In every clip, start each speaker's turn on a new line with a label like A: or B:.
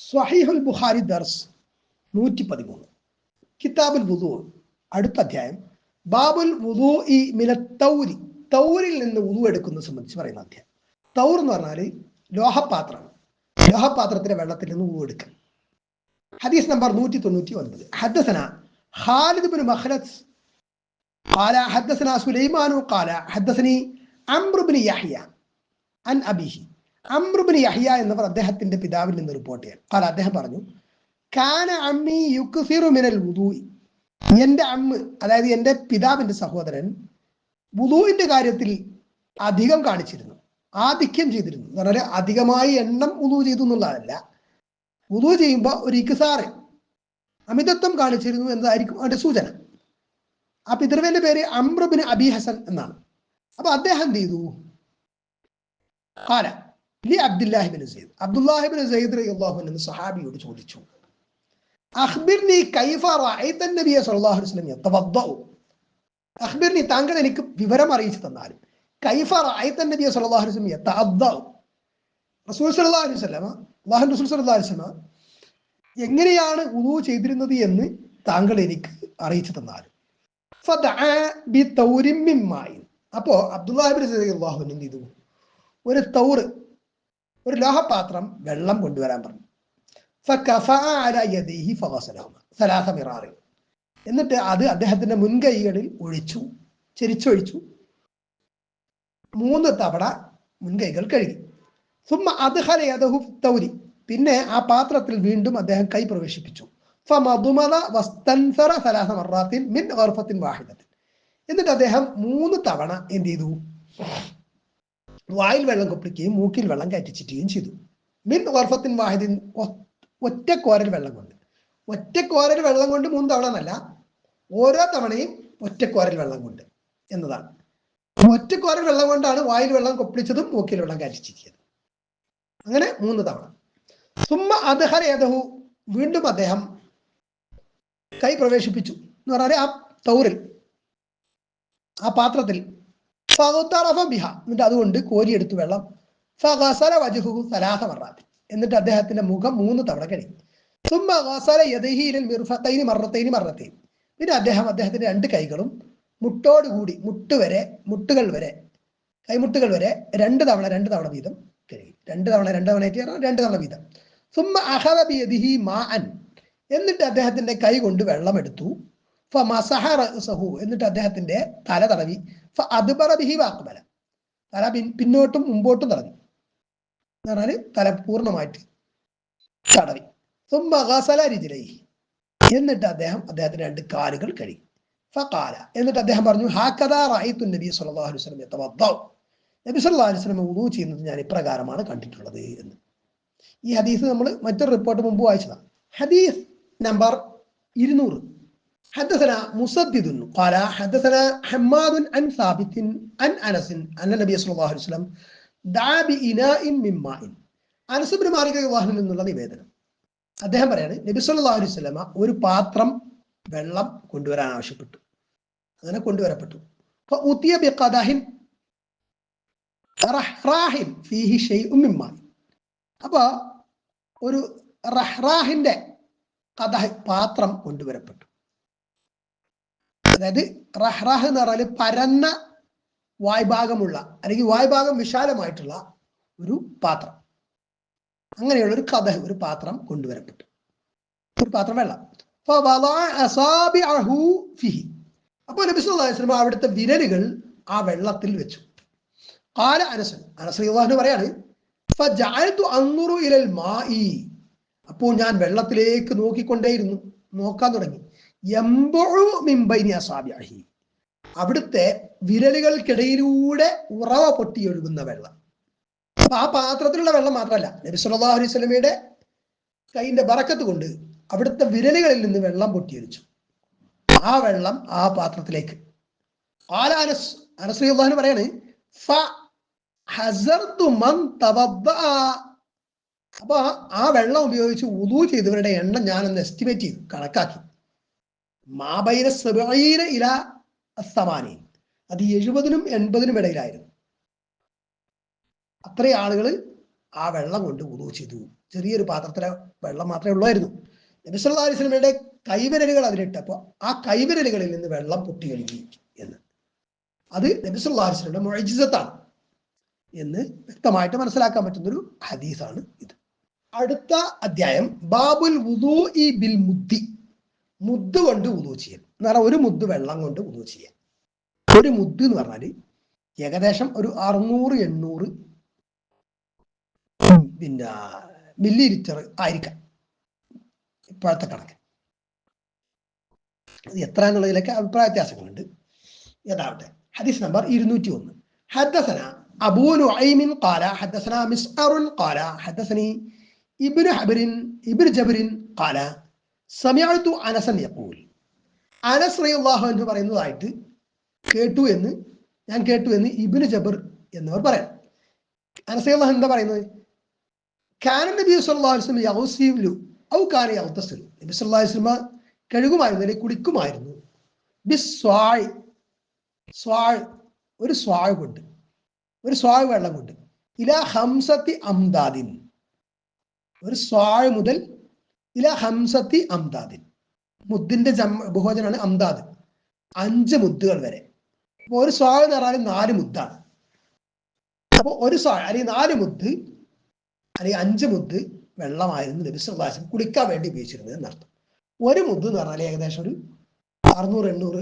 A: സ്വഹീഹുൽ ബുഖാരി ദർസ് നൂറ്റി പതിമൂന്ന് കിതാബുൽ വുദു അടുത്ത അധ്യായം ബാബുൽ വുദു ഇ മിന തൗരി തൗരിൽ നിന്ന് വുദു എടുക്കുന്നത് സംബന്ധിച്ച് പറയുന്ന അധ്യായം തൗർ എന്ന് പറഞ്ഞാൽ ലോഹപാത്രമാണ് ലോഹപാത്രത്തിലെ വെള്ളത്തിൽ നിന്ന് വുദു എടുക്കൽ ഹദീസ് നമ്പർ നൂറ്റി തൊണ്ണൂറ്റി ഒൻപത് ഹദ്ദസന ഖാലിദ് ബിൻ മഖ്ലദ് قال حدثنا سليمان قال حدثني عمرو بن يحيى عن أبيه അമ്രുബിൻ യഹിയ എന്നവർ അദ്ദേഹത്തിന്റെ പിതാവിൽ നിന്ന് റിപ്പോർട്ട് ചെയ്യാൻ. അപ്പോൾ അദ്ദേഹം പറഞ്ഞു കാന അമ്മി യുക്സിറു മിനൽ വുദൂയി എന്റെ അമ്മ അതായത് എന്റെ പിതാവിന്റെ സഹോദരൻ വുദൂവിന്റെ കാര്യത്തിൽ അധികം കാണിച്ചിരുന്നു ആധിക്യം ചെയ്തിരുന്നു. എന്ന് പറഞ്ഞാൽ അധികമായി എണ്ണം വുദൂ ചെയ്തു എന്നുള്ളതല്ല. വുദൂ ചെയ്യുമ്പോൾ ഒരു ഇക്സാറ് അമിതത്വം കാണിച്ചിരുന്നു എന്നതായിരിക്കും അവന്റെ സൂചന. ആ പിതൃവിന്റെ പേര് അമ്രബിന് അബി ഹസൻ എന്നാണ്. അപ്പൊ അദ്ദേഹം എന്ത് ചെയ്തു? ആരാ ലി അബ്ദുല്ലാഹിബിൻ സെയ്ദ് അബ്ദുല്ലാഹിബിൻ സെയ്ദ് റളിയല്ലാഹു അൻഹു സഹാബിയോട് ചോദിച്ചു. അഖ്ബിർനി കൈഫ റഅയ്ത നബിയ സല്ലല്ലാഹു അലൈഹി വസല്ലം യതവദ്ദഉ. അഖ്ബിർനി താങ്കൾ എനിക്ക് വിവരം അറിയിച്ചു തന്നാലും കൈഫ റഅയ്ത നബിയ സല്ലല്ലാഹു അലൈഹി വസല്ലം യതവദ്ദഉ. റസൂൽ സല്ലല്ലാഹു അലൈഹി വസല്ലം അല്ലാഹു റസൂൽ സല്ലല്ലാഹു അലൈഹി വസല്ലം എങ്ങനെയാണ് വുളു ചെയ്തിരുന്നത് എന്ന് താങ്കൾ എനിക്ക് അറിയിച്ചു തന്നാലും. അപ്പോ അബ്ദുല്ലാഹിബിൻ അൻഹു എന്ത് ചെയ്തു? ഒരു തൗറ് ഒരു ലോഹപാത്രം വെള്ളം കൊണ്ടുവരാൻ പറഞ്ഞു. ഫകഫഅ അല ഫഗസലഹുമ. സലാസ മിറാറി എന്നിട്ട് അത് അദ്ദേഹത്തിന്റെ മുൻകൈകളിൽ ഒഴിച്ചു ചെരിച്ചൊഴിച്ചു. മൂന്ന് തവണ മുൻകൈകൾ കഴുകി. സുമ്മ അത് യദഹു തൗരി. പിന്നെ ആ പാത്രത്തിൽ വീണ്ടും അദ്ദേഹം കൈ പ്രവേശിപ്പിച്ചു. മിൻ എന്നിട്ട് അദ്ദേഹം മൂന്ന് തവണ എന്ത് ചെയ്തു? വായിൽ വെള്ളം കൊപ്പിക്കുകയും മൂക്കിൽ വെള്ളം കയറ്റിച്ചിട്ടുകയും ചെയ്തു. മിൻ ഓർഫത്തിൻ വാഹിദിൻ ഒറ്റ കോരൽ വെള്ളം കൊണ്ട്. ഒറ്റ കോരൽ വെള്ളം കൊണ്ട് മൂന്ന് തവണ എന്നല്ല ഓരോ തവണയും ഒറ്റ കോരൽ വെള്ളം കൊണ്ട് എന്നതാണ്. ഒറ്റ കോരൽ വെള്ളം കൊണ്ടാണ് വായിൽ വെള്ളം കൊപ്പിളിച്ചതും മൂക്കിൽ വെള്ളം കയറ്റിച്ചിരിക്കുന്നത്. അങ്ങനെ മൂന്ന് തവണ. സുമ്മ അദ്ഹര യദഹു. വീണ്ടും അദ്ദേഹം കൈ പ്രവേശിപ്പിച്ചു എന്ന് പറഞ്ഞാൽ ആ തൗറിൽ ആ പാത്രത്തിൽ എന്നിട്ട് അതുകൊണ്ട് കോരിയെടുത്തു വെള്ളം. ഫഗസല വജുഹു സലാഹ മറാത്തി. എന്നിട്ട് അദ്ദേഹത്തിന്റെ മുഖം മൂന്ന് തവണ കഴുകി സുമ്മ ഗസല മറത്തൈനി പിന്നെ അദ്ദേഹം അദ്ദേഹത്തിന്റെ രണ്ട് കൈകളും മുട്ടോടുകൂടി മുട്ട് വരെ മുട്ടുകൾ വരെ കൈമുട്ടുകൾ വരെ രണ്ട് തവണ രണ്ട് തവണ വീതം കഴുകി രണ്ട് തവണ രണ്ട് തവണ രണ്ട് തവണ വീതം. സുമ്മ അഹദ മാ അൻ എന്നിട്ട് അദ്ദേഹത്തിന്റെ കൈ കൊണ്ട് വെള്ളം എടുത്തു റഅ്സഹു. എന്നിട്ട് അദ്ദേഹത്തിന്റെ തല തടവി. അദ്ബറ ബിഹി വാക്ബല. തല പിന്നോട്ടും മുമ്പോട്ടും തടഞ്ഞു എന്ന് പറഞ്ഞാൽ തല പൂർണമായിട്ട് തടവി സുംബസല രിജ്ലൈഹി. എന്നിട്ട് അദ്ദേഹം അദ്ദേഹത്തിന്റെ രണ്ട് കാലുകൾ കഴുകി. ഫഖാല. എന്നിട്ട് അദ്ദേഹം പറഞ്ഞു ഹാക്കദാ റായിത്തു നബി സല്ലല്ലാഹു അലൈഹി വസല്ലം യതവദ്ദഉ നബി സല്ലല്ലാഹു അലൈഹി വസല്ലം വുളൂ ചെയ്യുന്നത് ഞാൻ ഇപ്രകാരമാണ് കണ്ടിട്ടുള്ളത് എന്ന്. ഈ ഹദീസ് നമ്മൾ മറ്റൊരു റിപ്പോർട്ട് മുമ്പ് വായിച്ചതാണ്. ഹദീസ് നമ്പർ ഇരുന്നൂറ്. حدثنا مسدد قال حدثنا حماد عن ثابت عن انس ان النبي صلى الله عليه وسلم دعا بإناء من ماء അനസ് ബിൻ മാലിക് വിവാഹം എന്നുള്ള നിവേദനം അദ്ദേഹം പറയാണ് നബി സല്ലല്ലാഹു അലൈഹി വസല്ലമ ഒരു പാത്രം വെള്ളം കൊണ്ടുവരാൻ ആവശ്യപ്പെട്ടു അങ്ങനെ കൊണ്ടുവരപ്പെട്ടു അപ്പൊ ഉത്തിയ ബിഖദഹിൻ റഹ്റാഹിൻ ഫീഹി ഷൈഉം മിൻ മാഇൻ അപ്പൊ ഒരു റഹ്റാഹിന്റെ കഥ പാത്രം കൊണ്ടുവരപ്പെട്ടു അതായത് റഹ്റഹ് എന്ന് പറഞ്ഞാൽ പരന്ന വായ്ഭാഗമുള്ള അല്ലെങ്കിൽ വായ്ഭാഗം വിശാലമായിട്ടുള്ള ഒരു പാത്രം. അങ്ങനെയുള്ള ഒരു കഥ ഒരു പാത്രം കൊണ്ടുവരപ്പെട്ടു. ഒരു പാത്രം വെള്ളം. അപ്പോൾ നബിസ്വല്ലാസ്ലം അവിടുത്തെ വിരലുകൾ ആ വെള്ളത്തിൽ വെച്ചു. കാല അനസൻ അനസ്ലാഹു പറയാണ് അപ്പോൾ ഞാൻ വെള്ളത്തിലേക്ക് നോക്കിക്കൊണ്ടേയിരുന്നു നോക്കാൻ തുടങ്ങി. അവിടുത്തെ വിരലുകൾക്കിടയിലൂടെ ഉറവ പൊട്ടിയൊഴുകുന്ന വെള്ളം. അപ്പൊ ആ പാത്രത്തിലുള്ള വെള്ളം മാത്രമല്ല നബി സല്ലല്ലാഹു അലൈഹി വസല്ലമയുടെ കൈയിന്റെ ബറക്കത്ത് കൊണ്ട് അവിടുത്തെ വിരലുകളിൽ നിന്ന് വെള്ളം പൊട്ടിയൊലിച്ചു. ആ വെള്ളം ആ പാത്രത്തിലേക്ക്. ആല അനസ് അനസ് റളിയല്ലാഹു പറയാണ് ഫ മൻ അപ്പൊ ആ വെള്ളം ഉപയോഗിച്ച് ഉദു ചെയ്തവരുടെ എണ്ണം ഞാനൊന്ന് എസ്റ്റിമേറ്റ് ചെയ്തു കണക്കാക്കി. മാബൈന സബീന ഇല അസ്തമാനി അത് എഴുപതിനും എൺപതിനും ഇടയിലായിരുന്നു. അത്രയും ആളുകൾ ആ വെള്ളം കൊണ്ട് ഉദു ചെയ്തു. ചെറിയൊരു പാത്രത്തിലെ വെള്ളം മാത്രമേ ഉള്ളായിരുന്നു. നബിസ്വല്ലാസ്ലമിയുടെ കൈവിരലുകൾ അതിലിട്ടപ്പോൾ ആ കൈവിരലുകളിൽ നിന്ന് വെള്ളം പൊട്ടി ഒഴുകി എന്ന്. അത് നബി മൊഴിജിസത്താണ് എന്ന് വ്യക്തമായിട്ട് മനസ്സിലാക്കാൻ പറ്റുന്ന ഒരു ഹദീസാണ് ഇത്. അടുത്ത അധ്യായം ബാബുൽ ബിൽ മുദ്ദി. മുദ്ദ് കൊണ്ട് ഉന്നു ചെയ്യൽ എന്ന് പറഞ്ഞാൽ ഒരു മുദ്ദ് വെള്ളം കൊണ്ട് ഉന്നു ചെയ്യാൻ ഒരു മുദ്ദ് എന്ന് പറഞ്ഞാൽ ഏകദേശം ഒരു അറുന്നൂറ് എണ്ണൂറ് പിന്നെ മില്ലി ലിറ്റർ ആയിരിക്കാം. ഇപ്പോഴത്തെ കണക്ക്. എത്ര എന്നുള്ളതിലൊക്കെ അഭിപ്രായ വ്യത്യാസങ്ങളുണ്ട്. ഏതാവട്ടെ ഹദീസ് നമ്പർ ഇരുന്നൂറ്റി ഒന്ന് ഹദ്ദസന അബൂ നുഐം ഖാല ഹദ്ദസന മിസ്അറുൻ ഖാല ഹദ്ദസനി ഇബ്നു ഹബിരിൻ ഇബ്നു ജബിരിൻ ഖാല സമയത്തു അനസൻ യക്കൂൽ അനസ് റയ്യാഹു എന്ന് പറയുന്നതായിട്ട് കേട്ടു എന്ന് ഞാൻ കേട്ടു എന്ന് ഇബിന് ജബർ എന്നിവർ പറയാം. അനസ് റയ്യാഹു എന്താ പറയുന്നത്? കാന നബി സല്ലല്ലാഹു അലൈഹി വസല്ലം യൗസീലു ഔ കാന യൗതസിലു നബി സല്ലല്ലാഹു അലൈഹി വസല്ലം കഴുകുമായിരുന്നു അല്ലെങ്കിൽ കുളിക്കുമായിരുന്നു ബിസ്വായ് സ്വാൾ ഒരു സ്വാഴ് കൊണ്ട് ഒരു സ്വാഴ് വെള്ളം കൊണ്ട്. ഇല ഹംസത്തി അംദാദിൻ. ഒരു സ്വാഴ് മുതൽ ഇല ഹംസത്തി അംദാദിൻ. മുദ്ദിന്റെ ജമ ബഹുവചനാണ് അംദാദ്. അഞ്ച് മുദ്ദുകൾ വരെ. അപ്പൊ ഒരു സ്വാ എന്ന് പറഞ്ഞാൽ നാല് മുദ്ദാണ്. അപ്പൊ ഒരു സ്വാ അല്ലെങ്കിൽ നാല് മുദ്ദ് അല്ലെങ്കിൽ അഞ്ച് മുദ്ദ് വെള്ളമായിരുന്നു നബി കുടിക്കാൻ വേണ്ടി ഉപയോഗിച്ചിരുന്നത് എന്നർത്ഥം ഒരു മുദ്ദ് എന്ന് പറഞ്ഞാൽ ഏകദേശം ഒരു അറുന്നൂറ് എണ്ണൂറ്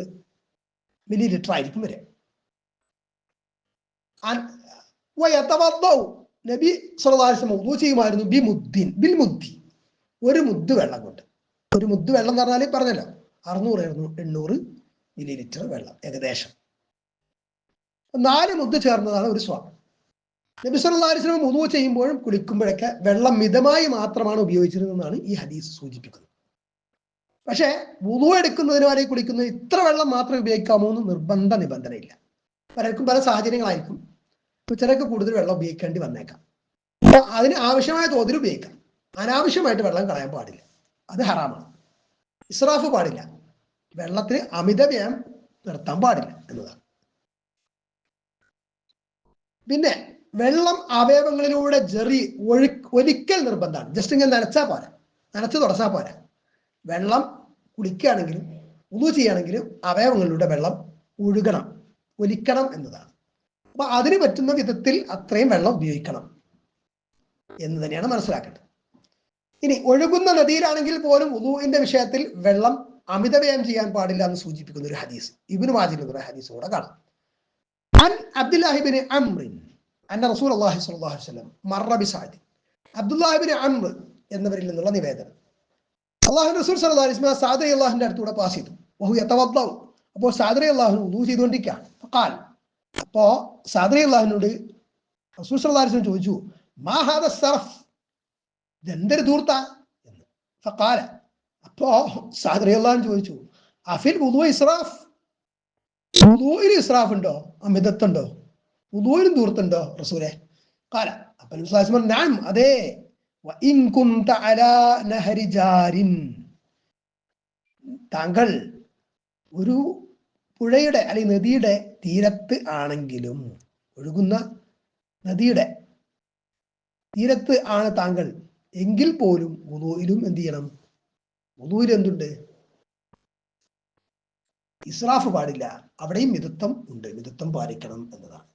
A: മില്ലി ലിറ്റർ ആയിരിക്കും വരെ. നബി വുദൂ ചെയ്യുമായിരുന്നു ബി മുദ്ദിൻ ബിൽ മുദ്ദി. ഒരു മുദ്ദ് വെള്ളം കൊണ്ട്. ഒരു മുദ്ദ് വെള്ളം എന്ന് പറഞ്ഞാൽ പറഞ്ഞല്ലോ അറുന്നൂറ് എണ്ണൂറ് മില്ലി ലിറ്റർ വെള്ളം ഏകദേശം. നാല് മുദ്ദ് ചേർന്നതാണ് ഒരു സ്വാ. നബി മുതു ചെയ്യുമ്പോഴും കുളിക്കുമ്പോഴൊക്കെ വെള്ളം മിതമായി മാത്രമാണ് ഉപയോഗിച്ചിരുന്നതെന്നാണ് ഈ ഹദീസ് സൂചിപ്പിക്കുന്നത്. പക്ഷേ വുദൂ എടുക്കുന്നതിന് വരെ കുളിക്കുന്നത് ഇത്ര വെള്ളം മാത്രം ഉപയോഗിക്കാമോ എന്ന് നിർബന്ധ നിബന്ധനയില്ല. പലർക്കും പല സാഹചര്യങ്ങളായിരിക്കും. ചിലർക്ക് കൂടുതൽ വെള്ളം ഉപയോഗിക്കേണ്ടി വന്നേക്കാം. അപ്പൊ അതിന് ആവശ്യമായ തോതിൽ ഉപയോഗിക്കാം. അനാവശ്യമായിട്ട് വെള്ളം കളയാൻ പാടില്ല. അത് ഹറാമാണ്. ഇസ്രാഫ് പാടില്ല. വെള്ളത്തിന് അമിത വ്യയം നിർത്താൻ പാടില്ല എന്നതാണ്. പിന്നെ വെള്ളം അവയവങ്ങളിലൂടെ ജെറി ഒഴി ഒരിക്കൽ നിർബന്ധമാണ്. ജസ്റ്റ് ഇങ്ങനെ നനച്ചാൽ പോരാ. നനച്ച് തുടച്ചാൽ പോരാ. വെള്ളം കുടിക്കുകയാണെങ്കിലും ഉതു ചെയ്യുകയാണെങ്കിലും അവയവങ്ങളിലൂടെ വെള്ളം ഒഴുകണം ഒലിക്കണം എന്നതാണ്. അപ്പൊ അതിന് പറ്റുന്ന വിധത്തിൽ അത്രയും വെള്ളം ഉപയോഗിക്കണം എന്ന് തന്നെയാണ് മനസ്സിലാക്കേണ്ടത്. ഇനി ഒഴുകുന്ന നദിയിലാണെങ്കിൽ പോലും ഉദുവിന്റെ വിഷയത്തിൽ വെള്ളം അമിതവ്യയം ചെയ്യാൻ പാടില്ല എന്ന് സൂചിപ്പിക്കുന്ന ഒരു ഹദീസ്. ഇബിന് മാജിൽ ഒരു ഹദീസ് കൂടെ കാണാം. അൻ അബ്ദുല്ലാഹിബിന് അമ്രിൻ അന്ന റസൂൽ അള്ളാഹി സ്വല്ലല്ലാഹു അലൈഹി വസല്ലം സാദി അംർ എന്നവരിൽ നിന്നുള്ള നിവേദനം. അള്ളാഹു റസൂൽ സല്ലാ വസല്ലം സാദി അള്ളാഹിന്റെ അടുത്തൂടെ പാസ് ചെയ്തു. ബഹു യതവദ്ദഉ അപ്പോൾ സാദറി അള്ളാഹു ഉദു ചെയ്തുകൊണ്ടിരിക്കുകയാണ്. കാൽ അപ്പോ സാദറി അള്ളാഹിനോട് റസൂൽ സല്ലാ അലൈഹി വസല്ലം ചോദിച്ചു മാ ഹാദ ഇതെന്തൊരു ധൂർത്ത എന്ന്. ഫക്കാല അപ്പോ സാദറി അള്ളാഹു ചോദിച്ചു അഫിൽ വുദൂ ഇസ്രാഫ്? വുദൂയിൽ ഇസ്രാഫ് ഉണ്ടോ അമിതത്തുണ്ടോ? വുദൂയിലും ധൂർത്തുണ്ടോ റസൂലെ? കാല അപ്പൊ ഞാൻ അതെ. താങ്കൾ ഒരു പുഴയുടെ അല്ലെങ്കിൽ നദിയുടെ തീരത്ത് ആണെങ്കിലും ഒഴുകുന്ന നദിയുടെ തീരത്ത് ആണ് താങ്കൾ എങ്കിൽ പോലും വുദൂയിലും എന്ത് ചെയ്യണം? വുദൂയിൽ എന്തുണ്ട്? ഇസ്രാഫ് പാടില്ല. അവിടെയും മിതത്വം ഉണ്ട്. മിതത്വം പാലിക്കണം എന്നതാണ്.